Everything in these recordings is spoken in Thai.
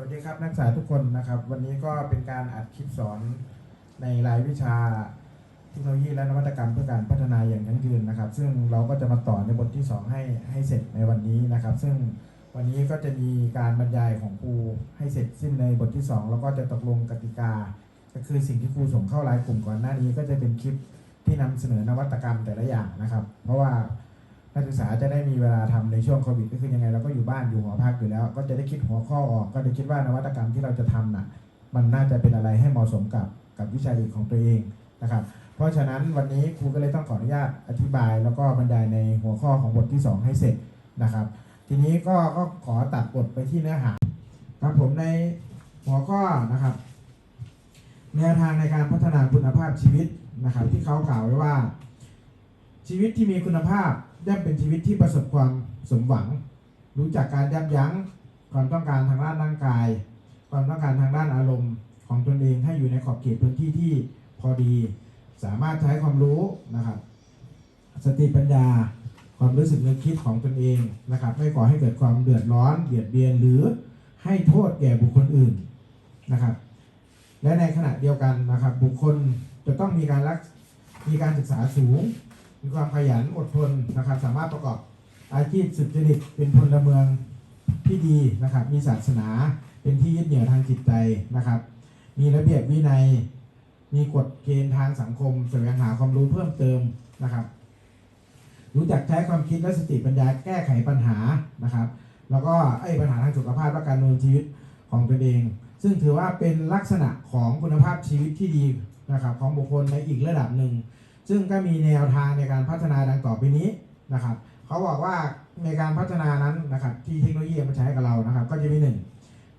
วัสดีครับนักศึกษาทุกคนนะครับ วันนี้ก็เป็นการอัดคลิปสอนในรายวิชาเทคโนโลยีและนวัตกรรมเพื่อการพัฒนาอย่างยั่งยืนนะครับ ซึ่งเราก็จะมาต่อในบทที่ 2 ให้ให้เสร็จในวันนี้นะครับ ซึ่งวันนี้ก็จะมีการบรรยายของครูให้เสร็จสิ้นในบทที่ 2 แล้วก็จะตกลงกติกา ก็คือสิ่งที่ครูส่งเข้ารายกลุ่มก่อนหน้านี้ ก็จะเป็นคลิปที่นำเสนอนวัตกรรมแต่ละอย่างนะครับ เพราะว่า นักศึกษาจะได้มีเวลาทำในช่วงโควิดก็คือยังไงเราก็อยู่บ้านอยู่หอพักอยู่แล้ว ก็จะได้คิดหัวข้อออกก็จะคิดว่านวัตกรรมที่เราจะทำน่ะมันน่าจะเป็นอะไรให้เหมาะสมกับกับวิชาเอกของตัวเองนะครับ เพราะฉะนั้นวันนี้ครูก็เลยต้องขออนุญาตอธิบายแล้วก็บรรยายในหัวข้อของบทที่ 2 ให้เสร็จนะครับ ทีนี้ก็ก็ขอตัดบทไปที่เนื้อหาครับผมในหัวข้อนะครับ แนวทางในการพัฒนาคุณภาพชีวิตนะครับ ที่เขากล่าวไว้ว่า ชีวิตที่มีคุณภาพ ย่อมเป็นชีวิตที่ประสบความสมหวัง รู้จักการยับยั้งความต้องการทางด้านร่างกาย ความต้องการทางด้านอารมณ์ของตนเองให้อยู่ในขอบเขตพื้นที่ที่พอดี สามารถใช้ความรู้นะครับสติปัญญา ความรู้สึกนึกคิดของตนเองนะครับ ไม่ก่อให้เกิดความเดือดร้อนเบียดเบียนหรือให้โทษแก่บุคคลอื่นนะครับ และในขณะเดียวกันนะครับ บุคคลจะต้องมีการรักมีการศึกษาสูง มีความขยันอดทนนะครับ สามารถประกอบอาชีพสุจริตเป็นพลเมืองที่ดีนะครับ มีศาสนาเป็นที่ยึดเหนี่ยวทางจิตใจนะครับ มีระเบียบวินัย มีกฎเกณฑ์ทางสังคมแสวงหาความรู้เพิ่มเติมนะครับ รู้จักใช้ความคิดและสติปัญญาแก้ไขปัญหานะครับ แล้วก็ไอ้ปัญหาทางสุขภาพและการดำเนินชีวิตของตนเอง ซึ่งถือว่าเป็นลักษณะของคุณภาพชีวิตที่ดีนะครับ ของบุคคลในอีกระดับหนึ่ง ซึ่งก็มีแนวทางในการพัฒนาดังต่อไปนี้นะครับเขาบอกว่าในการพัฒนานั้นนะครับที่เทคโนโลยีมาใช้กับเรานะครับ ก็จะมีหนึ่ง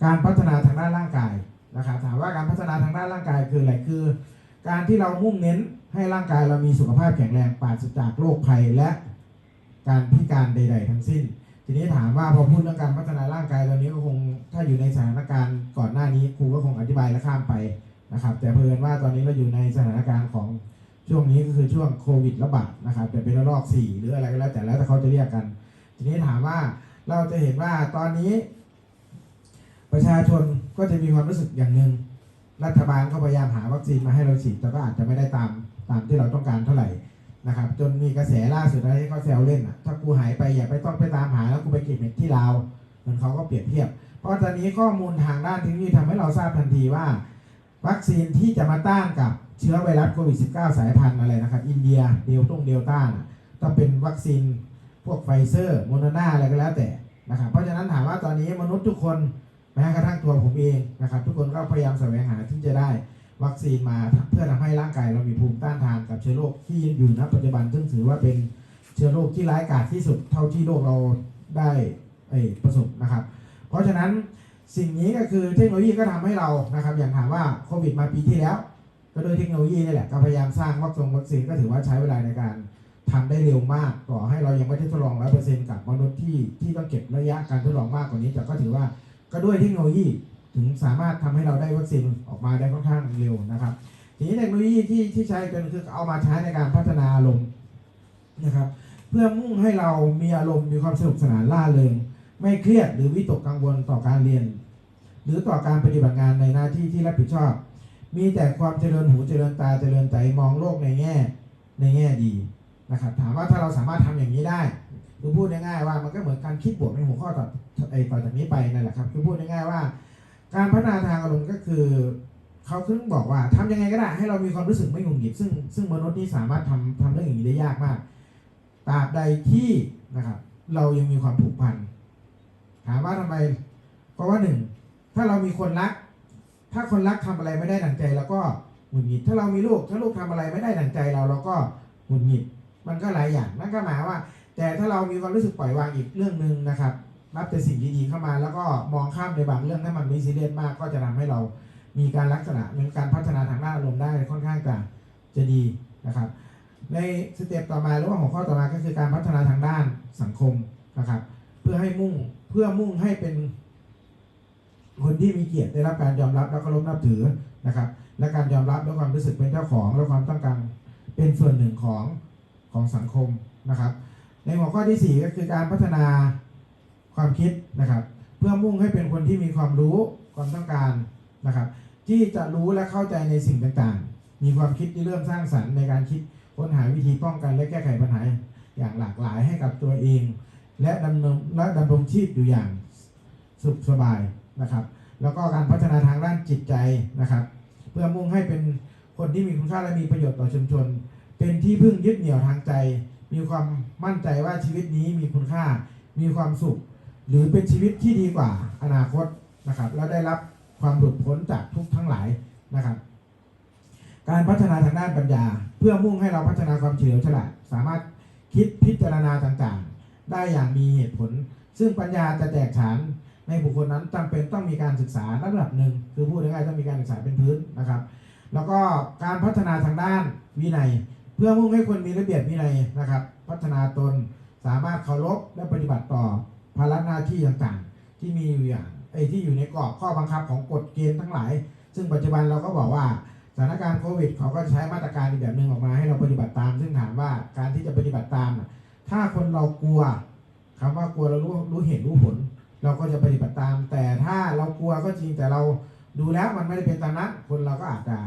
การพัฒนาทางด้านร่างกายนะครับถามว่าการพัฒนาทางด้านร่างกายคืออะไรคือ การที่เรามุ่งเน้นให้ร่างกายเรามีสุขภาพแข็งแรงปราศจากโรคภัยและการพิการใด ๆ ทั้งสิ้น ทีนี้ถามว่าพอพูดเรื่องการพัฒนาร่างกายตอนนี้ก็คงถ้าอยู่ในสถานการณ์ก่อนหน้านี้ครูก็คงอธิบายและข้ามไปนะครับ แต่เพิ่นว่าตอนนี้เราอยู่ในสถานการณ์ของ ช่วงนี้ก็คือช่วงโควิดระบาดนะครับจะเป็นระลอก4หรืออะไรก็แล้ว แต่แล้วแต่เขาจะเรียกกัน ทีนี้ถามว่าเราจะเห็นว่าตอนนี้ ประชาชนก็จะมีความรู้สึกอย่างหนึ่งรัฐบาลก็พยายามหาวัคซีนมาให้เราฉีดแต่ก็อาจจะไม่ได้ตามตามที่เราต้องการเท่าไหร่นะครับ จนมีกระแสล่าสุดอะไรที่เขาแซวเล่นอะถ้ากูหายไปอย่าไปต้องไปตามหาแล้วกูไปเก็บเห็ดที่ลาวเหมือนเขาก็เปรียบเทียบ เพราะตอนนี้ข้อมูลทางด้านเทคโนโลยีทำให้เราทราบทันทีว่า วัคซีนที่จะมาต้านกับ เชื้อไวรัสโควิด -19 สายพันธุ์อะไรนะครับ อินเดียเดลต้งเดลต้าต้องเป็นวัคซีนพวกไฟเซอร์โมโนนาอะไรก็แล้วแต่นะครับเพราะฉะนั้นถามว่าตอนนี้มนุษย์ทุกคนแม้กระทั่งตัวผมเองนะครับทุกคนก็พยายามแสวงหาที่จะได้วัคซีนมาเพื่อทำให้ร่างกายเรามีภูมิต้านทานกับเชื้อโรคที่อยู่ณปัจจุบันซึ่งถือว่าเป็นเชื้อโรคที่ร้ายกาจที่สุดเท่าที่โลกเราได้ประสบนะครับ เพราะฉะนั้นสิ่งนี้ก็คือเทคโนโลยีก็ทำให้เรานะครับอย่างถามว่าโควิดมาปีที่แล้ว ก็โดยเทคโนโลยีนี่แหละก็พยายามสร้างวัคซีนวัคซีนก็ถือว่าใช้เวลาในการทำได้เร็วมากต่อให้เรายังไม่ได้ทดลองร้อยเปอร์เซ็นต์กับมนุษย์ที่ที่ต้องเก็บระยะการทดลองมากกว่านี้แต่ก็ถือว่าก็ด้วยเทคโนโลยีถึงสามารถทำให้เราได้วัคซีนออกมาได้ค่อนข้างเร็วนะครับ ทีนี้เทคโนโลยีที่ที่ใช้กันคือเอามาใช้ในการพัฒนาอารมณ์นะครับ เพื่อมุ่งให้เรามีอารมณ์มีความสนุกสนานล่าเริงไม่เครียดหรือวิตกกังวลต่อการเรียน หรือต่อการปฏิบัติงานในหน้าที่ที่รับผิดชอบ มีแต่ความเจริญหูเจริญตาเจริญใจมองโลกในแง่ในแง่ดีนะครับถามว่าถ้าเราสามารถทำอย่างนี้ได้คือพูดง่ายๆว่ามันก็เหมือนการคิดบวกในหัวข้อต่อไอ้ต่อจากนี้ไปนั่นแหละครับคือพูดง่ายๆว่า การพัฒนาทางอารมณ์ก็คือเขาคือบอกว่าทำยังไงก็ได้ให้เรามีความรู้สึกไม่หงุดหงิดซึ่งซึ่งมนุษย์นี่สามารถทำทำเรื่องอย่างนี้ได้ยากมากตราบใดที่นะครับ เรายังมีความผูกพันถามว่าทำไมเพราะว่าหนึ่งถ้าเรามีคนรัก ถ้าคนรักทำอะไรไม่ได้ดั่งใจเราก็หงุดหงิด ถ้าเรามีลูก ถ้าลูกทำอะไรไม่ได้ดั่งใจเราเราก็หงุดหงิด มันก็หลายอย่าง นั่นก็หมายว่า แต่ถ้าเรามีความรู้สึกปล่อยวางอีกเรื่องหนึ่งนะครับ รับแต่สิ่งดีๆเข้ามา แล้วก็มองข้ามในบางเรื่องถ้ามันไม่ซีเรียสมาก ก็จะทำให้เรามีการลักษณะมีการพัฒนาทางด้านอารมณ์ได้ค่อนข้างจะจะดีนะครับ ในสเต็ปต่อมาหรือว่าหัวข้อต่อมาก็คือการพัฒนาทางด้านสังคมนะครับ เพื่อให้มุ่งเพื่อมุ่งให้เป็น คนที่มีเกียรติได้รับการยอมรับและเคารพนับถือนะครับ และการยอมรับและความรู้สึกเป็นเจ้าของและความต้องการเป็นส่วนหนึ่งของของสังคมนะครับ ในหัวข้อที่ 4 ก็คือการพัฒนาความคิดนะครับ เพื่อมุ่งให้เป็นคนที่มีความรู้ความต้องการนะครับ ที่จะรู้และเข้าใจในสิ่งต่างๆ มีความคิดที่เริ่มสร้างสรรค์ในการคิดค้นหาวิธีป้องกันและแก้ไขปัญหาอย่างหลากหลายให้กับตัวเอง และดำเนินและดำรงชีพอยู่อย่างสุขสบาย นะครับ แล้วก็การพัฒนาทางด้านจิตใจนะครับ เพื่อมุ่งให้เป็นคนที่มีคุณค่าและมีประโยชน์ต่อชุมชน เป็นที่พึ่งยึดเหนี่ยวทางใจ มีความมั่นใจว่าชีวิตนี้มีคุณค่า มีความสุข หรือเป็นชีวิตที่ดีกว่าอนาคตนะครับ แล้วได้รับความหลุดพ้นจากทุกทั้งหลายนะครับ การพัฒนาทางด้านปัญญา เพื่อมุ่งให้เราพัฒนาความเฉลียวฉลาดสามารถคิดพิจารณาต่างๆ ได้อย่างมีเหตุผล ซึ่งปัญญาจะแตกฉาน ในบุคคลนั้นจำเป็นต้องมีการศึกษาระดับหนึ่งคือพูดง่ายๆต้องมีการศึกษาเป็นพื้นนะครับ แล้วก็การพัฒนาทางด้านวินัย เพื่อมุ่งให้คนมีระเบียบวินัยนะครับ พัฒนาตนสามารถเคารพและปฏิบัติต่อภาระหน้าที่ต่างๆ ที่มีอยู่อย่างไอ้ที่อยู่ในกรอบข้อบังคับของกฎเกณฑ์ทั้งหลาย ซึ่งปัจจุบันเราก็บอกว่าสถานการณ์โควิดเขาก็ใช้มาตรการอีกแบบหนึ่งออกมาให้เราปฏิบัติตาม ซึ่งถามว่าการที่จะปฏิบัติตาม ถ้าคนเรากลัวคำว่ากลัวเรารู้รู้เหตุรู้ผล เราก็จะปฏิบัติตาม แต่ถ้าเรากลัวก็จริงแต่เราดูแล้วมันไม่ได้เป็นตามนั้นคนเราก็อาจจะ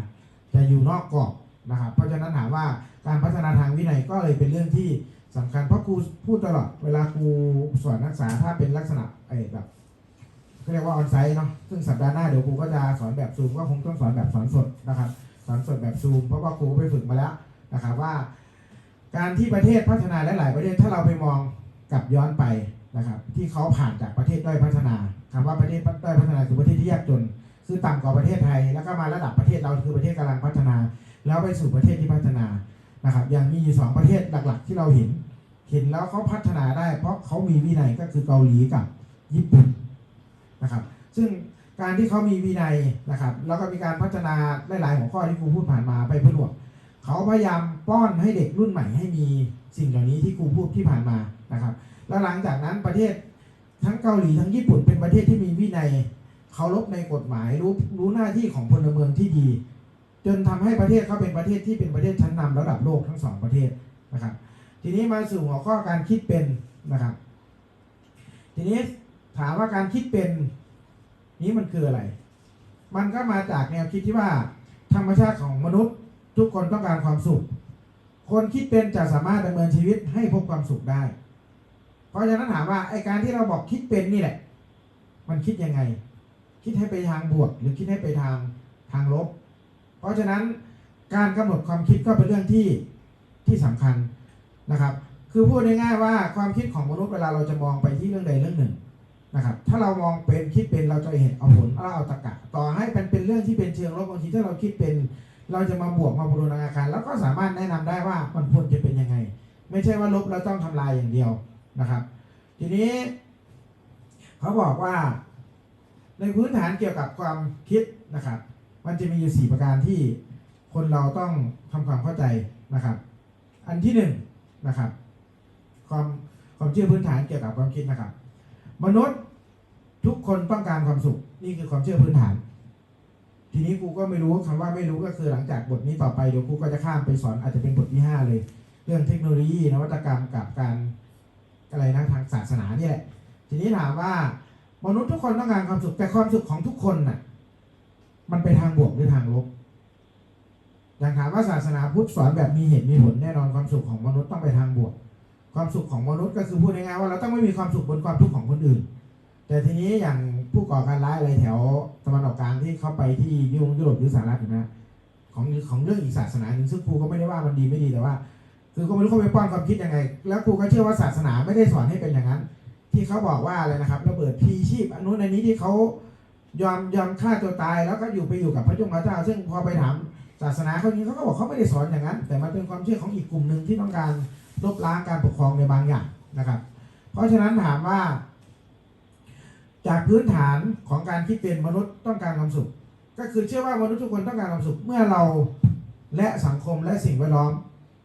จะอยู่นอกกรอบนะครับเพราะฉะนั้นถามว่าการพัฒนาทางวินัยก็เลยเป็นเรื่องที่สำคัญเพราะครูพูดตลอดเวลาครูสอนนักศึกษาถ้าเป็นลักษณะไอ้แบบเขาเรียกว่าออนไซต์เนาะซึ่งสัปดาห์หน้าเดี๋ยวครูก็จะสอนแบบซูมก็คงต้องสอนแบบสอนสดนะครับสอนสดแบบซูมเพราะว่าครูไปฝึกมาแล้วนะครับว่า การที่ประเทศพัฒนาหลาย ๆ ประเทศถ้าเราไปมองกลับย้อนไป นะครับที่เขาผ่านจากประเทศด้อยพัฒนาคำว่าประเทศด้อยพัฒนาคือประเทศที่ยากจนคือต่ำกว่าประเทศไทย แล้วก็มาระดับประเทศเราคือประเทศกำลังพัฒนา แล้วไปสู่ประเทศที่พัฒนานะครับอย่างมีอยู่สองประเทศหลักๆ ที่เราเห็น เห็นแล้วเขาพัฒนาได้ เพราะเขามีวินัยก็คือเกาหลีกับญี่ปุ่นนะครับซึ่งการที่เขามีวินัยนะครับแล้วก็มีการพัฒนาหลายๆหัวข้อที่ครูพูดผ่านมาไปผนวกเขาพยายามป้อนให้เด็กรุ่นใหม่ให้มีสิ่งเหล่านี้ที่ครูพูดที่ผ่านมานะครับ แล้วหลังจากนั้นประเทศทั้งเกาหลีทั้งญี่ปุ่นเป็นประเทศที่มีวินัยเคารพในกฎหมายรู้รู้หน้าที่ของพลเมืองที่ดี จนทำให้ประเทศเขาเป็นประเทศที่เป็นประเทศชั้นนำระดับโลกทั้งสองประเทศนะครับ ทีนี้มาสู่หัวข้อการคิดเป็นนะครับ ทีนี้ถามว่าการคิดเป็นนี้มันคืออะไร มันก็มาจากแนวคิดที่ว่า ธรรมชาติของมนุษย์ทุกคนต้องการความสุข คนคิดเป็นจะสามารถดำเนินชีวิตให้พบความสุขได้ เพราะฉะนั้นถามว่าไอการที่เราบอกคิดเป็นนี่แหละ มันคิดยังไง คิดให้ไปทางบวก หรือคิดให้ไปทางทางลบ เพราะฉะนั้นการกำหนดความคิดก็เป็นเรื่องที่ที่สำคัญนะครับ คือพูดง่ายๆว่าความคิดของมนุษย์เวลาเราจะมองไปที่เรื่องใดเรื่องหนึ่งนะครับ ถ้าเรามองเป็นคิดเป็นเราจะเห็นเอาผลเราเอาตรกะ ต่อให้เป็นเป็นเรื่องที่เป็นเชิงลบบางทีถ้าเราคิดเป็นเราจะมาบวกมาบูรณาการ แล้วก็สามารถแนะนำได้ว่ามันควรจะเป็นยังไง ไม่ใช่ว่าลบเราต้องทำลายอย่างเดียว นะครับ ทีนี้ เขาบอกว่า ในพื้นฐานเกี่ยวกับความคิดนะครับ มันจะมีอยู่สี่ประการที่คนเราต้องทำความเข้าใจนะครับ อันที่หนึ่งนะครับ ความความเชื่อพื้นฐานเกี่ยวกับความคิดนะครับ มนุษย์ทุกคนต้องการความสุข นี่คือความเชื่อพื้นฐานทีนี้กูก็ไม่รู้คำว่าไม่รู้ก็คือหลังจากบทนี้ต่อไปเดี๋ยวกูก็จะข้ามไปสอนอาจจะเป็นบทที่ห้าเลย เรื่องเทคโนโลยีนวัตกรรมกับการ อะไรนะทางศาสนาเนี่ยแหละทีนี้ถามว่ามนุษย์ทุกคนต้องการความสุขแต่ความสุขของทุกคนน่ะ มันไปทางบวกหรือทางลบอย่างถามว่าศาสนาพุทธสอนแบบมีเหตุมีผลแน่นอนความสุขของมนุษย์ต้องไปทางบวก ความสุขของมนุษย์ก็คือพูดง่ายๆว่าเราต้องไม่มีความสุขบนความทุกข์ของคนอื่น แต่ทีนี้อย่างผู้ก่อการร้ายอะไรแถวตะวันออกกลางที่เข้าไปที่ยุโรปยุโรปหรือสหรัฐเห็นไหมของของเรื่องอีกศาสนาหนึ่งซึ่งครูก็ไม่ได้ว่ามันดีไม่ดีแต่ว่า คือก็ไม่รู้เขาไปป้อนความคิดยังไง แล้วครูก็เชื่อว่าศาสนาไม่ได้สอนให้เป็นอย่างนั้น ที่เขาบอกว่าอะไรนะครับระเบิดพีชีพอันนู้นอันนี้ที่เขายอมยอมฆ่าตัวตาย แล้วก็อยู่ไปอยู่กับพระจงพระเจ้า ซึ่งพอไปถามศาสนาเขานี้เขาก็บอกเขาไม่ได้สอนอย่างนั้น แต่มันเป็นความเชื่อของอีกกลุ่มหนึ่งที่ต้องการลบล้างการปกครองในบางอย่างนะครับ เพราะฉะนั้นถามว่า จากพื้นฐานของการคิดเป็นมนุษย์ต้องการความสุข ก็คือเชื่อว่ามนุษย์ทุกคนต้องการความสุขเมื่อเราและสังคมและสิ่งแวดล้อม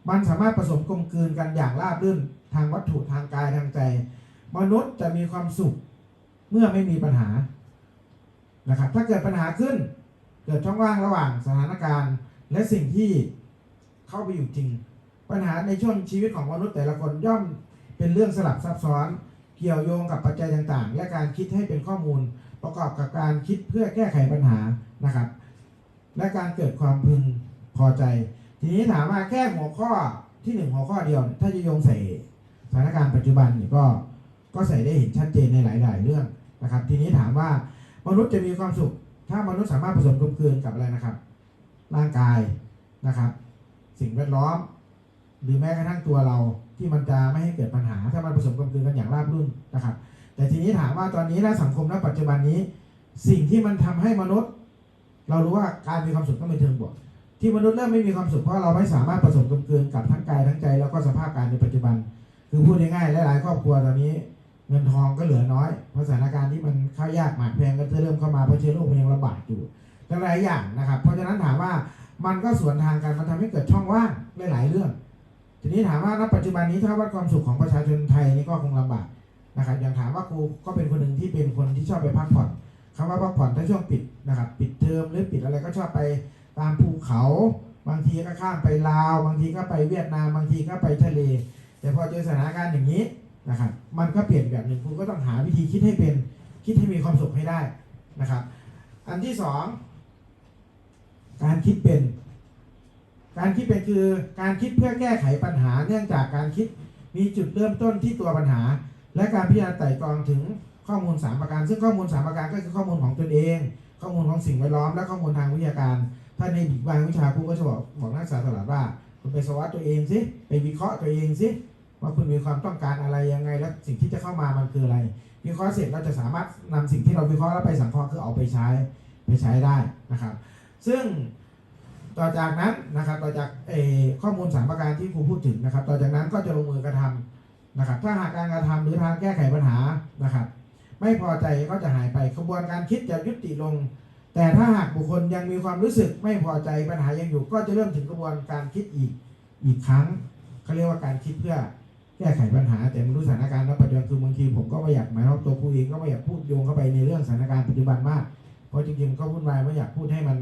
มันสามารถผสมกลมกลืนกันอย่างราบรื่นทางวัตถุทางกายทางใจ มนุษย์จะมีความสุขเมื่อไม่มีปัญหานะครับถ้าเกิดปัญหาขึ้น เกิดช่องว่างระหว่างสถานการณ์ และสิ่งที่เข้าไปอยู่จริง ปัญหาในช่วงชีวิตของมนุษย์แต่ละคนย่อมเป็นเรื่องสลับซับซ้อน เกี่ยวโยงกับปัจจัยต่างๆ และการคิดให้เป็นข้อมูล ประกอบกับการคิดเพื่อแก้ไขปัญหานะครับ และการเกิดความพึงพอใจ ทีนี้ถามว่าแค่หัวข้อที่หนึ่งหัวข้อเดียว ถ้าจะโยงใส่สถานการณ์ปัจจุบันเนี่ยก็ก็ใส่ได้เห็นชัดเจนในหลาย ๆ เรื่องนะครับ ทีนี้ถามว่ามนุษย์จะมีความสุข ถ้ามนุษย์สามารถผสมกลมกลืนกับอะไรนะครับ ร่างกายนะครับ สิ่งแวดล้อม หรือแม้กระทั่งตัวเราที่มันจะไม่ให้เกิดปัญหา ถ้ามันผสมกลมกลืนกันอย่างราบรื่นนะครับ แต่ทีนี้ถามว่าตอนนี้และสังคมณปัจจุบันนี้ สิ่งที่มันทำให้มนุษย์ เรารู้ว่าการมีความสุขต้องเป็นเชิงบวก ที่มนุษย์เริ่มไม่มีความสุขเพราะเราไม่สามารถผสมกลมกลืนกับทั้งกายทั้งใจแล้วก็สภาพการในปัจจุบัน คือพูดง่ายๆหลายๆครอบครัวตอนนี้เงินทองก็เหลือน้อยเพราะสถานการณ์ที่มันข้าวยากหมากแพงก็จะเริ่มเข้ามาเพราะเชื้อโรคมันยังระบาดอยู่หลายๆอย่างนะครับ เพราะฉะนั้นถามว่ามันก็สวนทางกันมันทำให้เกิดช่องว่างหลายๆเรื่อง ทีนี้ถามว่าณปัจจุบันนี้ถ้าวัดความสุขของประชาชนไทยนี่ก็คงลำบากนะครับอย่างถามว่าครูก็เป็นคนหนึ่งที่เป็นคนที่ชอบไปพักผ่อนคำว่าพักผ่อนถ้าช่วงปิดนะครับ ปิดเทอมหรือปิดอะไรก็ชอบไป ตามภูเขา บางทีก็ข้ามไปลาว บางทีก็ไปเวียดนาม บางทีก็ไปทะเล แต่พอเจอสถานการณ์อย่างนี้นะครับ มันก็เปลี่ยนแบบหนึ่งคุณก็ต้องหาวิธีคิดให้เป็น คิดให้มีความสุขให้ได้นะครับ อันที่สองการคิดเป็น การคิดเป็นคือการคิดเพื่อแก้ไขปัญหา เนื่องจากการคิดมีจุดเริ่มต้นที่ตัวปัญหา และการพิจารณาไต่ตรองถึงข้อมูลสามประการ ซึ่งข้อมูลสามประการก็คือข้อมูลของตนเอง ข้อมูลของสิ่งแวดล้อม และข้อมูลทางวิทยาการ ถ้าในบางวิชาครูก็จะบอกบอกนักศึกษาตลอดว่า คุณไปสวัสดตัวเองสิไปวิเคราะห์ตัวเองสิว่าคุณมีความต้องการอะไรยังไง และสิ่งที่จะเข้ามามันคืออะไร วิเคราะห์เสร็จเราจะสามารถนำสิ่งที่เราวิเคราะห์แล้วไปสังเคราะห์คือเอาไปใช้ไปใช้ได้นะครับ ซึ่งต่อจากนั้นนะครับต่อจากเอข้อมูลสามประการที่ครูพูดถึงนะครับ ต่อจากนั้นก็จะลงมือกระทำนะครับ ถ้าหากการกระทำหรือทางแก้ไขปัญหานะครับ ไม่พอใจก็จะหายไปกระบวนการคิดจะยุติลง แต่ถ้าหากบุคคลยังมีความรู้สึกไม่พอใจปัญหายังอยู่ ก็จะเริ่มถึงกระบวนการคิดอีกอีกครั้งเขาเรียกว่าการคิดเพื่อแก้ไขปัญหา แต่ไม่รู้สถานการณ์ณปัจจุบันคือบางทีผมก็ไม่อยากหมายว่าตัวผู้เองก็ไม่อยากพูดโยงเข้าไปในเรื่องสถานการณ์ปัจจุบันมากเพราะจริงๆก็วุ่นวายไม่อยากพูดให้มัน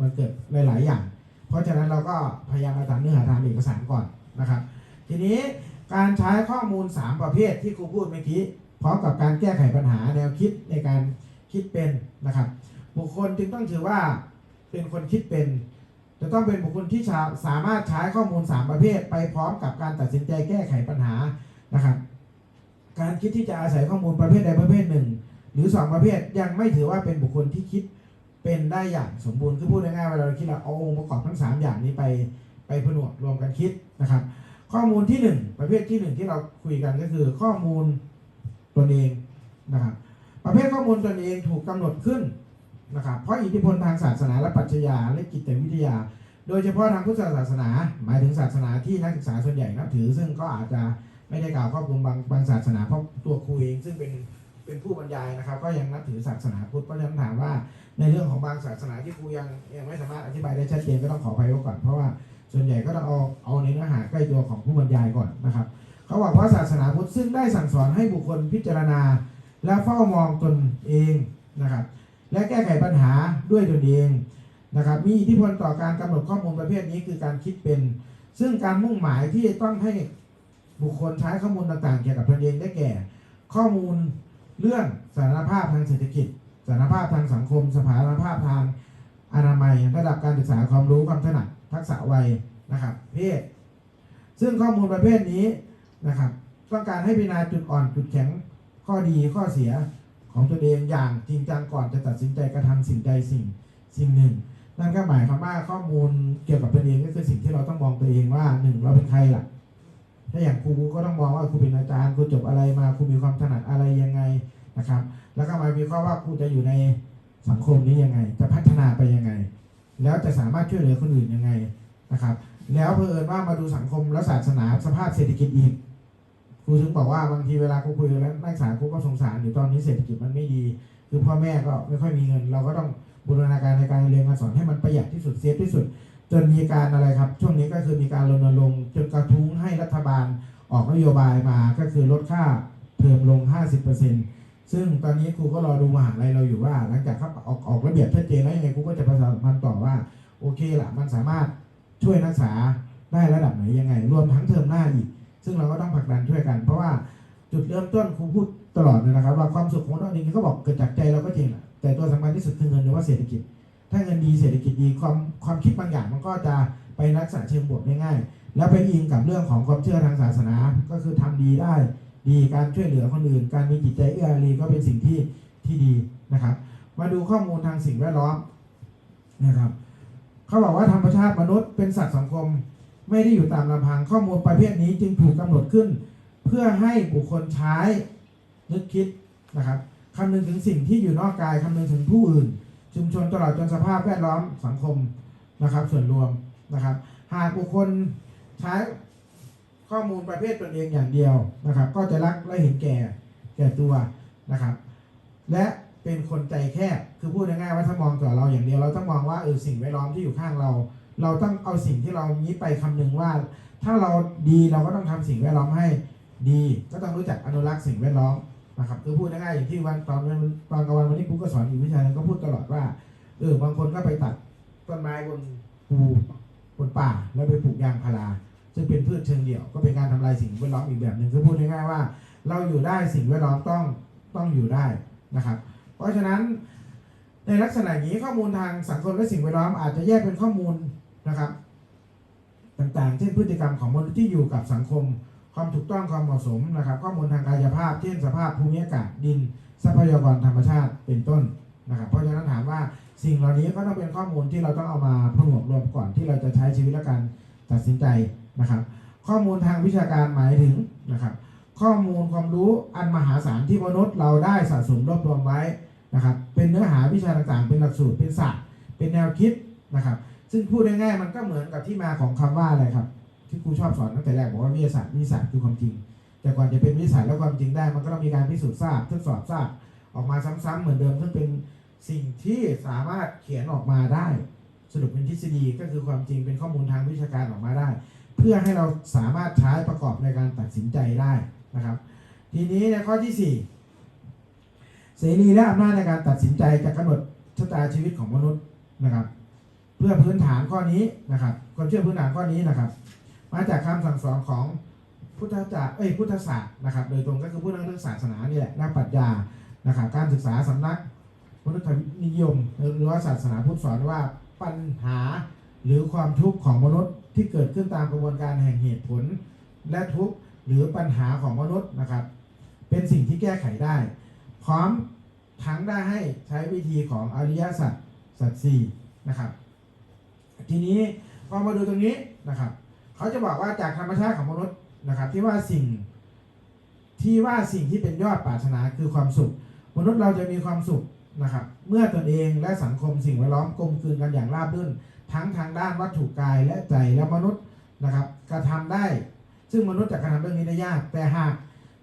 มันเกิดหลายๆอย่าง เพราะฉะนั้นเราก็พยายามมาตามเนื้อหาทางเอกสารก่อนนะครับ ทีนี้การใช้ข้อมูล 3 ประเภทที่ครูพูดเมื่อกี้พร้อมกับการแก้ไขปัญหาแนวคิดในการคิดเป็นนะครับ บุคคลจึงต้องถือว่าเป็นคนคิดเป็น จะต้องเป็นบุคคลที่สามารถใช้ข้อมูล 3 ประเภท ไปพร้อมกับการตัดสินใจแก้ไขปัญหานะครับ การคิดที่จะอาศัยข้อมูลประเภทใดประเภทหนึ่ง หรือ 2 ประเภทยังไม่ถือว่าเป็นบุคคลที่คิดเป็นได้อย่างสมบูรณ์คือพูดง่ายๆเวลาเราคิดเราเอาองค์ประกอบทั้ง 3 อย่างนี้ไปไปผนวกรวมกันคิดนะครับ ข้อมูลที่ 1 ประเภทที่ 1 ที่เราคุยกันก็คือข้อมูลตนเองนะครับประเภทข้อมูลตนเองถูกกำหนดขึ้น นะครับเพราะอิทธิพลทางศาสนาและปรัชญาและจิตวิทยา โดยเฉพาะทางพุทธศาสนา หมายถึงศาสนาที่นักศึกษาส่วนใหญ่นับถือ ซึ่งก็อาจจะไม่ได้กล่าวครอบคลุมบางบางศาสนาเพราะตัวครูเองซึ่งเป็นเป็นผู้บรรยายนะครับ ก็ยังนับถือศาสนาพุทธเพราะฉะนั้นถามว่าในเรื่องของบางศาสนาที่ครูยังยังไม่สามารถอธิบายได้ชัดเจนก็ต้องขออภัยไว้ก่อนเพราะว่าส่วนใหญ่ก็ต้องเอาเอาในเนื้อหาใกล้ตัวของผู้บรรยายก่อนนะครับเขาบอกว่าศาสนาพุทธซึ่งได้สั่งสอนให้บุคคลพิจารณา และเฝ้ามองตนเองนะครับ และแก้ไขปัญหาด้วยตนเองนะครับ มีอิทธิพลต่อการกำหนดข้อมูลประเภทนี้คือการคิดเป็น ซึ่งการมุ่งหมายที่ต้องให้บุคคลใช้ข้อมูลต่างๆ เกี่ยวกับตนเองได้แก่ ข้อมูลเรื่องสานภาพทางเศรษฐกิจสานภาพทางสังคม สถานภาพทางอนามัย ระดับการศึกษาความรู้ความถนัดทักษะวัยนะครับ เพศ ซึ่งข้อมูลประเภทนี้นะครับ ต้องการให้พิจารณาจุดอ่อนจุดแข็งข้อดีข้อเสีย ของตนเองอย่างจริงจังก่อนจะตัดสินใจกระทำสิ่งใดสิ่งสิ่งหนึ่ง นั่นก็หมายความว่าข้อมูลเกี่ยวกับตนเองก็คือสิ่งที่เราต้องมองตัวเองว่าหนึ่งเราเป็นใครล่ะ ถ้าอย่างครูก็ต้องมองว่าครูเป็นอาจารย์ครูจบอะไรมาครูมีความถนัดอะไรยังไงนะครับ แล้วก็มาวิเคราะห์ว่าครูจะอยู่ในสังคมนี้ยังไง จะพัฒนาไปยังไง แล้วจะสามารถช่วยเหลือคนอื่นยังไงนะครับ แล้วเผอิญว่ามาดูสังคมและศาสนาสภาพเศรษฐกิจอีก รูถึงบอกว่าบางทีเวลาครูคุยกับนักศึกษาครูก็สงสารอยู่ตอนนี้เศรษฐกิจมันไม่ดี คือพ่อแม่ก็ไม่ค่อยมีเงิน เราก็ต้องบูรณาการในการเรียนการสอนให้มันประหยัดที่สุดเซฟที่สุด จนมีการอะไรครับ ช่วงนี้ก็คือมีการรณรงค์จนกระทุ้งให้รัฐบาลออกนโยบายมาก็คือลดค่าเทอมลง 50%ซึ่งตอนนี้ครูก็รอดูมหาลัยเราอยู่ว่า หลังจากเขาออกออกระเบียบชัดเจนแล้วยังไงครูก็จะประชาสัมพันธ์ต่อว่าโอเคละมันสามารถช่วยนักศึกษาได้ระดับไหนยังไง รวมทั้งเทอมหน้าอีก ซึ่งเราก็ต้องผลักดันช่วยกัน เพราะว่าจุดเริ่มต้นครูพูดตลอดเลยนะครับ ว่าความสุขของเราจริงๆก็บอกเกิดจากใจเราก็จริงแหละแต่ตัวสำคัญที่สุดคือเงินหรือว่าเศรษฐกิจ ถ้าเงินดีเศรษฐกิจดีความความคิดบางอย่างมันก็จะไปรักษาเชิงบวกง่ายๆแล้วไปอิงกับเรื่องของความเชื่อทางศาสนา ก็คือทำดีได้ดีการช่วยเหลือคนอื่น การมีจิตใจเอื้ออารีก็เป็นสิ่งที่ที่ดีนะครับ มาดูข้อมูลทางสิ่งแวดล้อมนะครับ เขาบอกว่าธรรมชาติมนุษย์เป็นสัตว์สังคม ไม่ได้อยู่ตามลำพังข้อมูลประเภทนี้จึงถูกกำหนดขึ้น เพื่อให้บุคคลใช้นึกคิดนะครับคำนึงถึงสิ่งที่อยู่นอกกายคำนึงถึงผู้อื่น ชุมชนตลอดจนสภาพแวดล้อมสังคมนะครับ ส่วนรวมนะครับ หากบุคคลใช้ข้อมูลประเภทตนเองอย่างเดียวนะครับ ก็จะรักและเห็นแก่แก่ตัวนะครับ และเป็นคนใจแคบคือพูดง่ายๆว่าถ้ามองต่อเราอย่างเดียวเราต้องมองว่าเออสิ่งแวดล้อมที่อยู่ข้างเรา เราต้องเอาสิ่งที่เรานี้ไปคำนึงว่า ถ้าเราดีเราก็ต้องทำสิ่งแวดล้อมให้ดี ก็ต้องรู้จักอนุรักษ์สิ่งแวดล้อมนะครับคือพูดง่ายๆอย่างที่วันตอนวันตอนกลางวันวันนี้ครูก็สอนอีกวิชาหนึ่งก็พูดตลอดว่าเออบางคนก็ไปตัดต้นไม้บนภูบนป่า แล้วไปปลูกยางพาราซึ่งเป็นพืชเชิงเดี่ยวก็เป็นการทำลายสิ่งแวดล้อมอีกแบบหนึ่งคือพูดง่ายๆว่า เราอยู่ได้สิ่งแวดล้อมต้องต้องอยู่ได้นะครับ เพราะฉะนั้นในลักษณะนี้ข้อมูลทางสังคมและสิ่งแวดล้อมอาจจะแยกเป็นข้อมูล นะครับ ต่างๆ เช่นพฤติกรรมของมนุษย์ที่อยู่กับสังคม ความถูกต้องความเหมาะสมนะครับ ข้อมูลทางกายภาพ เช่นสภาพภูมิอากาศดิน ทรัพยากรธรรมชาติเป็นต้นนะครับ เพราะฉะนั้นถามว่าสิ่งเหล่านี้ก็ต้องเป็นข้อมูลที่เราต้องเอามาผนวกรวมก่อนที่เราจะใช้ชีวิตและการตัดสินใจนะครับ ข้อมูลทางวิชาการหมายถึงนะครับ ข้อมูลความรู้อันมหาศาลที่มนุษย์เราได้สะสมรวบรวมไว้นะครับ เป็นเนื้อหาวิชาต่างๆ เป็นหลักสูตรเป็นศาสตร์เป็นแนวคิดนะครับ ซึ่งพูดง่ายๆมันก็เหมือนกับที่มาของคำว่าอะไรครับ ที่ครูชอบสอนตั้งแต่แรกบอกว่าวิทยาศาสตร์วิทยาศาสตร์คือความจริง แต่ก่อนจะเป็นวิทยาศาสตร์แล้วความจริงได้ มันก็ต้องมีการพิสูจน์ทราบทดสอบทราบออกมาซ้ำๆเหมือนเดิมซึ่งเป็นสิ่งที่สามารถเขียนออกมาได้ สรุปเป็นทฤษฎีก็คือความจริงเป็นข้อมูลทางวิชาการออกมาได้ เพื่อให้เราสามารถใช้ประกอบในการตัดสินใจได้นะครับ ทีนี้ในข้อที่ 4 เสรีและอำนาจในการตัดสินใจจะกำหนดชะตาชีวิตของมนุษย์นะครับ เพื่อพื้นฐานข้อนี้นะครับ ความเชื่อพื้นฐานข้อนี้นะครับ มาจากคำสั่งสอนของพุทธจาเอ้ยพุทธศาสตร์นะครับ โดยตรงก็คือพูดเรื่องศาสนานี่แหละนักปรัชญานะครับ การศึกษาสำนักมนุษยนิยม หรือว่าศาสนาพุทธสอนว่าปัญหาหรือความทุกข์ของมนุษย์ที่เกิดขึ้นตามกระบวนการแห่งเหตุผล และทุกข์หรือปัญหาของมนุษย์นะครับ เป็นสิ่งที่แก้ไขได้ พร้อมทั้งได้ให้ใช้วิธีของอริยสัจสัจสี่นะครับ ทีนี้พอมาดูตรงนี้นะครับเขาจะบอกว่าจากธรรมชาติของมนุษย์นะครับ ที่ว่าสิ่งที่ว่าสิ่งที่เป็นยอดปรารถนาคือความสุข มนุษย์เราจะมีความสุขนะครับ เมื่อตนเองและสังคมสิ่งแวดล้อมกลมกลืนกันอย่างราบรื่นทั้งทางด้านวัตถุกายและใจและมนุษย์นะครับกระทำได้ ซึ่งมนุษย์จะกระทำเรื่องนี้ได้ยาก แต่หาก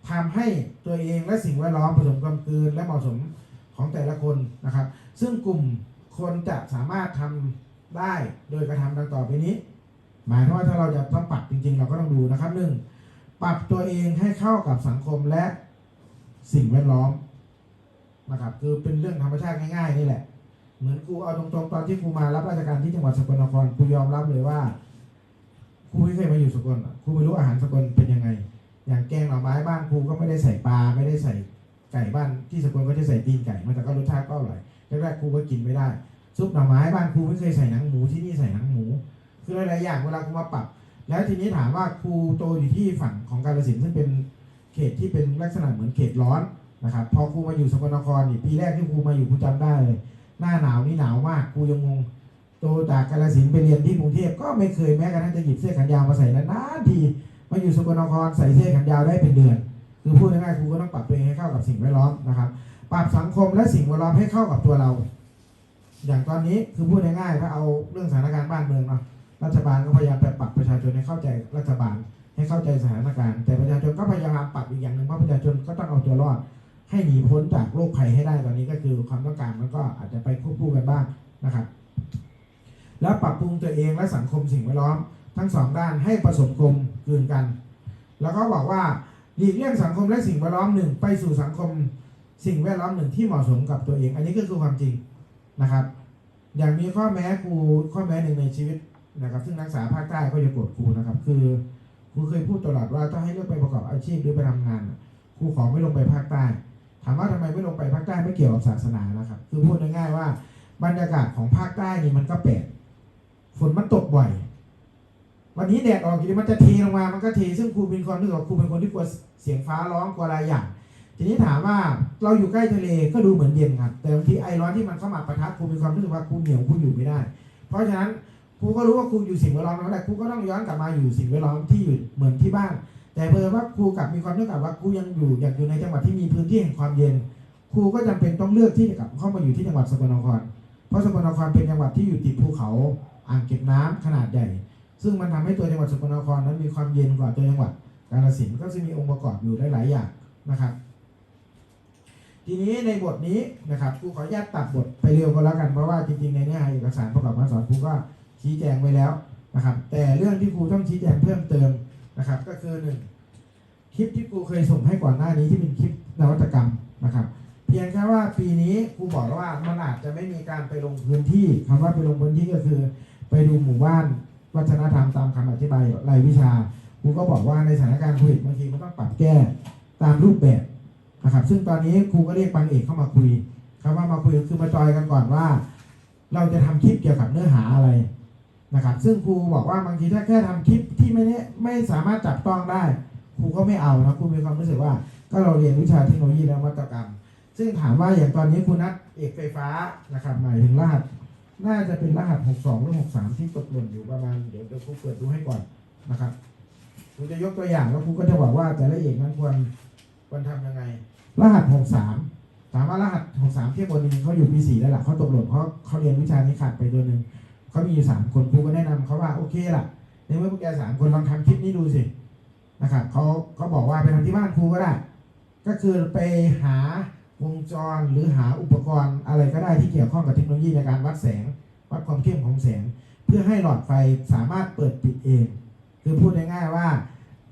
ทำให้ตัวเองและสิ่งแวดล้อมผสมกลมกลืนและเหมาะสมของแต่ละคนนะครับ ซึ่งกลุ่มคนจะสามารถทำ ได้โดยกระทำดังต่อไปนี้ หมายถึงว่าถ้าเราจะต้องปรับจริงๆ เราก็ต้องดูนะครับหนึ่งปรับตัวเองให้เข้ากับสังคมและสิ่งแวดล้อมนะครับคือเป็นเรื่องธรรมชาติง่ายๆนี่แหละ เหมือนครูเอาตรงๆตอนที่ครูมารับราชการที่จังหวัดสกลนครครูยอมรับเลยว่าครูไม่เคยมาอยู่สกลครูไม่รู้อาหารสกลเป็นยังไง อย่างแกงหน่อไม้บ้านครูก็ไม่ได้ใส่ปลาไม่ได้ใส่ไก่บ้านที่สกลก็จะใส่ตีนไก่มันแต่ก็รสชาติก็อร่อยแรกๆครูก็กินไม่ได้ ซุปหน่อไม้บ้านครูไม่เคยใส่หนังหมูที่นี่ใส่หนังหมู คือหลายๆอย่างเวลาครูมาปรับ แล้วทีนี้ถามว่าครูโตอยู่ที่ฝั่งของกาฬสินธุ์ซึ่งเป็นเขตที่เป็นลักษณะเหมือนเขตร้อนนะครับพอครูมาอยู่สกลนครนี่ปีแรกที่ครูมาอยู่ครูจำได้เลย หน้าหนาวนี่หนาวมากครูยังงงโตจากกาฬสินธุ์ไปเรียนที่กรุงเทพก็ไม่เคยแม้กระทั่งจะหยิบเสื้อแขนยาวมาใส่นานๆทีมาอยู่สกลนครใส่เสื้อแขนยาวได้เป็นเดือน คือพูดง่ายๆครูก็ต้องปรับตัวเองให้เข้ากับสิ่งแวดล้อมนะครับ ปรับสังคมและสิ่งแวดล้อมให้เข้ากับตัวเรา อย่างตอนนี้คือพูดง่ายๆถ้าเอาเรื่องสถานการณ์บ้านเมืองเนาะรัฐบาลก็พยายามไปปรับประชาชนให้เข้าใจรัฐบาลให้เข้าใจสถานการณ์ แต่ประชาชนก็พยายามปรับอีกอย่างหนึ่งเพราะประชาชนก็ต้องเอาตัวรอด ให้หนีพ้นจากโรคภัยให้ได้ตอนนี้ก็คือความต้องการมันก็อาจจะไปควบคู่กันบ้างนะครับ แล้วปรับปรุงตัวเองและสังคมสิ่งแวดล้อม ทั้งสองด้านให้ผสมกลมกลืนกัน แล้วก็บอกว่าหลีกเลี่ยงสังคมและสิ่งแวดล้อมหนึ่งไปสู่สังคมสิ่งแวดล้อมหนึ่งที่เหมาะสมกับตัวเอง อันนี้ก็คือความจริงนะครับ อย่างมีข้อแม้ครูข้อแม้หนึ่งในชีวิตนะครับ ซึ่งนักศึกษาภาคใต้ก็จะโกรธครูนะครับ คือครูเคยพูดตลอดว่าถ้าให้เลือกไปประกอบอาชีพหรือไปทำงานครูขอไม่ลงไปภาคใต้ ถามว่าทำไมไม่ลงไปภาคใต้ไม่เกี่ยวกับศาสนานะครับ คือพูดง่ายๆว่า บรรยากาศของภาคใต้นี่มันก็แปลกฝนมันตกบ่อย วันนี้แดดออกอยู่ดีมันจะเทลงมามันก็เทซึ่งครูเป็นคนที่บอกครูเป็นคนที่กลัวเสียงฟ้าร้องกลัวอะไรอย่าง ทีนี้ถามว่าเราอยู่ใกล้ทะเลก็ดูเหมือนเย็นครับ แต่บางทีไอร้อนที่มันเข้ามาประทับครูมีความรู้สึกว่าครูเหนียวครูอยู่ไม่ได้ เพราะฉะนั้นครูก็รู้ว่าครูอยู่สิ่งแวดล้อมนั้นแต่ครูก็ต้องย้อนกลับมาอยู่สิ่งแวดล้อมที่อยู่เหมือนที่บ้าน แต่เพิ่มว่าครูกลับมีความรู้สึกว่าครูยังอยู่อยากอยู่ในจังหวัดที่มีพื้นที่แห่งความเย็น ครูก็จำเป็นต้องเลือกที่จะกลับเข้ามาอยู่ที่จังหวัดสกลนคร เพราะสกลนครเป็นจังหวัดที่อยู่ติดภูเขาอ่างเก็บน้ำขนาดใหญ่ ซึ่งมันทำให้ตัวจังหวัดสกลนครนั้นมีความเย็นกว่าตัวจังหวัดกาฬสินธุ์ก็จะมีองค์ประกอบอยู่หลายๆอย่างนะครับ ทีนี้ในบทนี้นะครับครูขออนุญาตตัดบทไปเร็วก็แล้วกันเพราะว่าจริงๆในเนื้อหาเอกสารประกอบการสอนครูก็ชี้แจงไว้แล้วนะครับ แต่เรื่องที่ครูต้องชี้แจงเพิ่มเติมนะครับ ก็คือหนึ่งคลิปที่ครูเคยส่งให้ก่อนหน้านี้ที่เป็นคลิปนวัตกรรมนะครับ เพียงแค่ว่าปีนี้ครูบอกแล้วว่ามันอาจจะไม่มีการไปลงพื้นที่คำว่าไปลงพื้นที่ก็คือ ไปดูหมู่บ้านวัฒนธรรมตามคำอธิบายรายวิชาครูก็บอกว่าในสถานการณ์โควิดบางทีมันต้องปรับแก้ตามรูปแบบ นะครับ ซึ่งตอนนี้ครูก็เรียกบางเอกเข้ามาคุยคำว่ามาคุยคือมาจอยกันก่อนว่า เราจะทำคลิปเกี่ยวกับเนื้อหาอะไรนะครับ ซึ่งครูบอกว่าบางทีถ้าแค่ทำคลิปที่ไม่ได้ไม่สามารถจับต้องได้ครูก็ไม่เอานะครูมีความรู้สึกว่า ก็เราเรียนวิชาเทคโนโลยีและนวัตกรรม ซึ่งถามว่าอย่างตอนนี้คุณนัทเอกไฟฟ้านะครับหมายถึงรหัสน่าจะเป็นรหัส 62 หรือ 63 ที่ตกหล่นอยู่ประมาณ เดี๋ยวเดี๋ยวครูเปิดดูให้ก่อนนะครับครูจะยกตัวอย่างแล้วครูก็จะบอกว่าแต่ละเอกนั้นควร ควรทำยังไง รหัส63ถามว่ารหัส63ที่บนนี้เขาอยู่ปี4แล้วล่ะเขาตกหล่นเพราะเขาเรียนวิชานี้ขาดไปตัวหนึ่งเขามีอยู่สามคนครูก็แนะนำเขาว่าโอเคล่ะในเมื่อพวกแกสามคนลองทำคลิปนี้ดูสินะครับเขาเขาบอกว่าไปทำที่บ้านครูก็ได้ ก็คือไปหาวงจรหรือหาอุปกรณ์อะไรก็ได้ที่เกี่ยวข้องกับเทคโนโลยีในการวัดแสง วัดความเข้มของแสง เพื่อให้หลอดไฟสามารถเปิดปิดเอง คือพูดง่ายๆว่า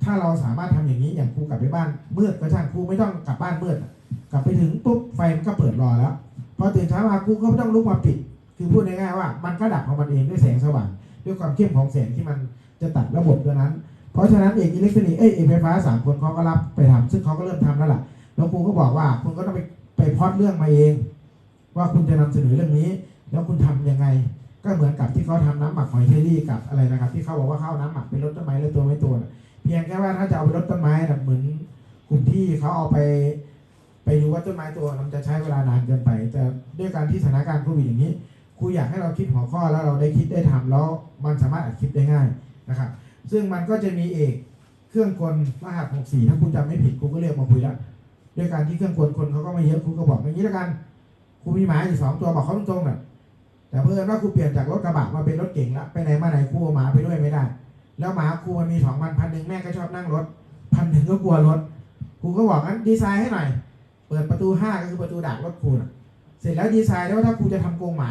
ถ้าเราสามารถทำอย่างนี้อย่างครูกลับไปบ้านมืดก็ช่างครูไม่ต้องกลับบ้านมืดอะกลับไปถึงปุ๊บไฟมันก็เปิดรอแล้ว พอตื่นเช้ามาครูก็ไม่ต้องลุกมาปิด คือพูดง่ายๆว่า มันก็ดับของมันเองด้วยแสงสว่างด้วยความเข้มของแสงที่มันจะตัดระบบตัวนั้น เพราะฉะนั้นเอกอิเล็กทรอนิกส์เอ้ยเอกไฟฟ้าสามคนเขาก็รับไปทำซึ่งเขาก็เริ่มทำแล้วล่ะแล้วครูก็บอกว่าคุณก็ต้องไปไปพอดเรื่องมาเอง ว่าคุณจะนำเสนอเรื่องนี้ แล้วคุณทำยังไงก็เหมือนกับที่เขาทำน้ำหมักหอยเชอรี่กับอะไรนะครับ ที่เขาบอกว่าเขาเอาน้ำหมักไปลดต้นไม้แล้วตัวไม่ตัวนะ เพียงแค่ว่าถ้าจะเอาไปลดต้นไม้น่ะเหมือนกลุ่มที่เขาเอาไป ไปดูว่าต้นไม้ตัวมันจะใช้เวลานานเกินไป แต่ด้วยการที่สถานการณ์โควิดอย่างนี้ครูอยากให้เราคิดหัวข้อแล้วเราได้คิดได้ทำแล้วมันสามารถอัดคลิปได้ง่ายนะครับ ซึ่งมันก็จะมีเอกเครื่องกลรหัส64ถ้าคุณจำไม่ผิดครูก็เรียกมาคุยแล้วด้วยการที่เครื่องกลคนเขาก็ไม่เยอะครูก็บอกอย่างนี้แล้วกันครูมีหมาอยู่สองตัวบอกเขาตรงๆน่ะแต่เพื่อนว่าครูเปลี่ยนจากรถกระบะมาเป็นรถเก่งละไปไหนมาไหนครูหมาไปด้วยไม่ได้ แล้วหมาครูมันมีสองพันพันหนึ่งแม่ก็ชอบนั่งรถพันหนึ่งก็กลัวรถครูก็บอกงั้นดีไซน์ให้หน่อย เปิดประตูห้าก็คือประตูดักรถครูนะเสร็จแล้วดีไซน์แล้วว่าถ้าครูจะทำกรงหมา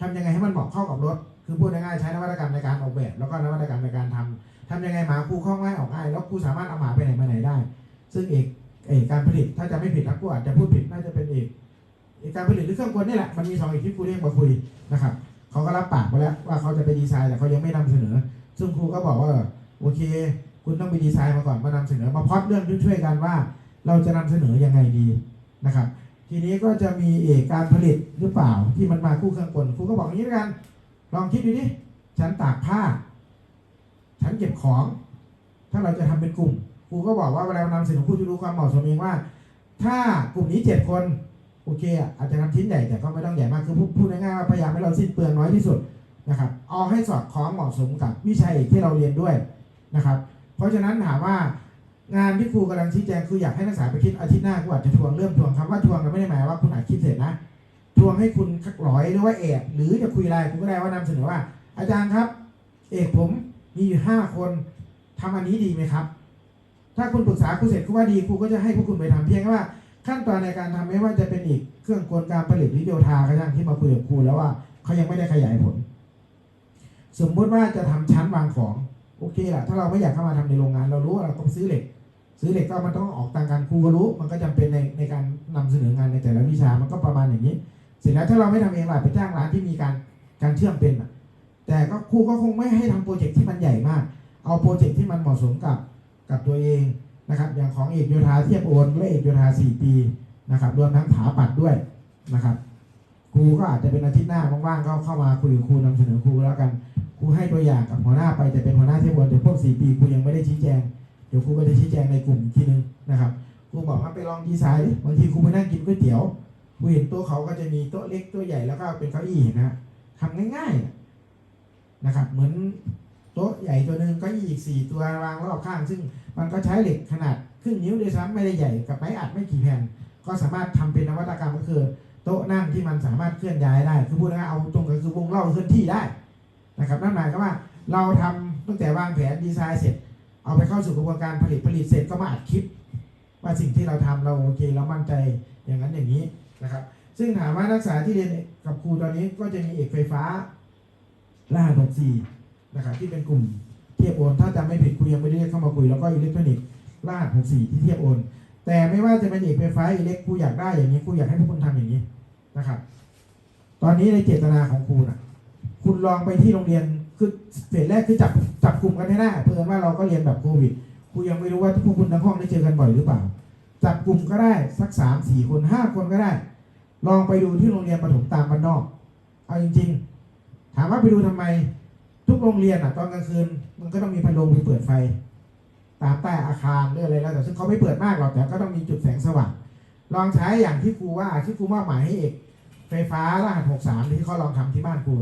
ทำยังไงให้มันเหมาะเข้ากับรถ คือพูดง่ายๆใช้นวัตกรรมในการออกแบบ แล้วก็นวัตกรรมในการทำทำยังไงหมาครูเข้าง่ายออกง่ายแล้วครูสามารถเอาหมาไปไหนมาไหนได้ ซึ่งเอกเอกการผลิตถ้าจะไม่ผิดนะครูอาจจะพูดผิดน่าจะเป็นเอกเอกการผลิตหรือเครื่องกลนี่แหละมันมีสองเอกที่ครูเรียกมาคุยนะครับเขาก็รับปากไปแล้วว่าเขาจะไปดีไซน์แต่เขายังไม่นำเสนอ ซึ่งครูก็บอกว่าโอเค คุณต้องไปดีไซน์มาก่อนมานำเสนอมาพอดเรื่องช่วยกันว่า เราจะนำเสนอยังไงดีนะครับ ทีนี้ก็จะมีเอกการผลิตหรือเปล่าที่มันมาคู่เครื่องกลครูก็บอกอย่างนี้แล้วกัน ลองคิดดูดิฉันตากผ้า ฉันเก็บของ ถ้าเราจะทำเป็นกลุ่มครูก็บอกว่าเวลานำเสนอครูจะรู้ความเหมาะสมเองว่า ถ้ากลุ่มนี้เจ็ดคนโอเคอาจจะทำชิ้นใหญ่แต่ก็ไม่ต้องใหญ่มากคือพูดพูดง่ายๆว่าพยายามให้เราสิ้นเปลืองน้อยที่สุด นะครับเอาให้สอดคล้องเหมาะสมกับวิชาเอกที่เราเรียนด้วยนะครับ เพราะฉะนั้นถามว่างานที่ครูกำลังชี้แจงคืออยากให้นักศึกษาไปคิดอาทิตย์หน้าครูอาจจะทวงเริ่มทวงคำว่าทวงก็ไม่ได้หมายว่าคุณอาจคิดเสร็จนะทวงให้คุณร้อยหรือว่าเอกหรือจะคุยอะไรคุณก็ได้ว่านำเสนอว่า อาจารย์ครับ เอกผมมีอยู่ห้าคนทำอันนี้ดีไหมครับ ถ้าคุณปรึกษาครูเสร็จครูว่าดีครูก็จะให้พวกคุณไปทำเพียงแค่ว่าขั้นตอนในการทำไม่ว่าจะเป็นอีกเครื่องกลการผลิตหรือโยธาก็ช่างที่มาคุยกับครูแล้วว่าเขายังไม่ได้ขยายผล สมมุติว่าจะทำชั้นวางของโอเคแหละถ้าเราไม่อยากเข้ามาทำในโรงงาน เรารู้ว่าเราต้องซื้อเหล็ก ซื้อเหล็กก็มันต้องออกต่างกันครูก็รู้ มันก็จำเป็นในในการนำเสนองานในแต่ละวิชามันก็ประมาณอย่างนี้ เสร็จแล้วถ้าเราไม่ทำเองล่ะไปจ้างร้านที่มีการการเชื่อมเป็นน่ะแต่ก็ครูก็คงไม่ให้ทำโปรเจกต์ที่มันใหญ่มาก เอาโปรเจกต์ที่มันเหมาะสมกับกับตัวเองนะครับ อย่างของเอกโยธาเทียบโอนและเอกโยธาสี่ปีนะครับ รวมทั้งถาปัดด้วยนะครับ ครูก็อาจจะเป็นอาทิตย์หน้าว่างๆก็เข้ามาคุยกับครูนำเสนอครูแล้วกัน ครูให้ตัวอย่างกับหัวหน้าไปแต่เป็นหัวหน้าเทียบโอนแต่พวกสี่ปีครูยังไม่ได้ชี้แจงเดี๋ยวครูก็จะชี้แจงในกลุ่มอีกทีนึงนะครับครูบอกว่าไปลองดีไซน์ดิบางทีครูไปนั่งกินก๋วยเตี๋ยวครูเห็นโต๊ะเขาก็จะมีโต๊ะเล็กโต๊ะใหญ่แล้วก็เป็นเก้าอี้นะทำง่ายๆนะครับ เหมือนโต๊ะใหญ่ตัวหนึ่งเก็อี้อีกสี่ตัววางรอบข้าง ซึ่งมันก็ใช้เหล็กขนาดครึ่งนิ้วด้วยซ้ำไม่ได้ใหญ่กับไม้อัดไม่กี่แผ่นก็สามารถทำเป็นนวัตกรรมก็คือ โต๊ะนั่งที่มันสามารถเคลื่อนย้ายได้ คือพูดง่ายๆเอาตรงก็คือวงเล่าเคลื่อนที่ได้ นะครับนั่นหมายความว่าเราทำตั้งแต่วางแผนดีไซน์เสร็จ เอาไปเข้าสู่กระบวนการผลิตผลิตเสร็จก็มาอัดคลิป ว่าสิ่งที่เราทำเราโอเคเรามั่นใจอย่างนั้นอย่างนี้นะครับ ซึ่งถามว่านักศึกษาที่เรียนกับครูตอนนี้ก็จะมีเอกไฟฟ้ารหัสหกสี่นะครับที่เป็นกลุ่มเทียบโอนถ้าจำไม่ผิดครูยังไม่ได้เรียกเข้ามาคุยแล้วก็อิเล็กทรอนิกส์รหัสหกสี่ที่เทียบโอน แต่ไม่ว่าจะเป็นเอกไฟฟ้าอิเล็กครูอยากได้อย่างนี้ครูอยากให้พวกคุณทำอย่างนี้นะครับ ตอนนี้ในเจตนาของครูนะ คุณลองไปที่โรงเรียนคือเฟสแรกคือจับจับกลุ่มกันให้ได้เพื่อว่าเราก็เรียนแบบโควิดครูยังไม่รู้ว่าพวกคุณทั้งห้องได้เจอกันบ่อยหรือเปล่า จับกลุ่มก็ได้สักสามสี่คนห้าคนก็ได้ ลองไปดูที่โรงเรียนประถมตามบ้านนอก เอาจริง ๆ ถามว่าไปดูทำไม ทุกโรงเรียนอะตอนกลางคืน มันก็ต้องมีพัดลมมีเปิดไฟ ตามใต้อาคารหรืออะไรแล้วแต่ซึ่งเขาไม่เปิดมากหรอกแต่ก็ต้องมีจุดแสงสว่างลองใช้อย่างที่ครูว่าที่ครูมอบหมายให้เอกไฟฟ้ารหัสหกสามที่เขาลองทำที่บ้านครู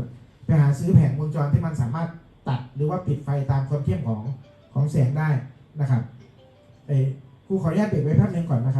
ไปหาซื้อแผงวงจรที่มันสามารถตัดหรือว่าปิดไฟตามความเข้มของของแสงได้นะครับเอ้ครูขออนุญาตเบรกไว้แป๊บนึงก่อนนะครับ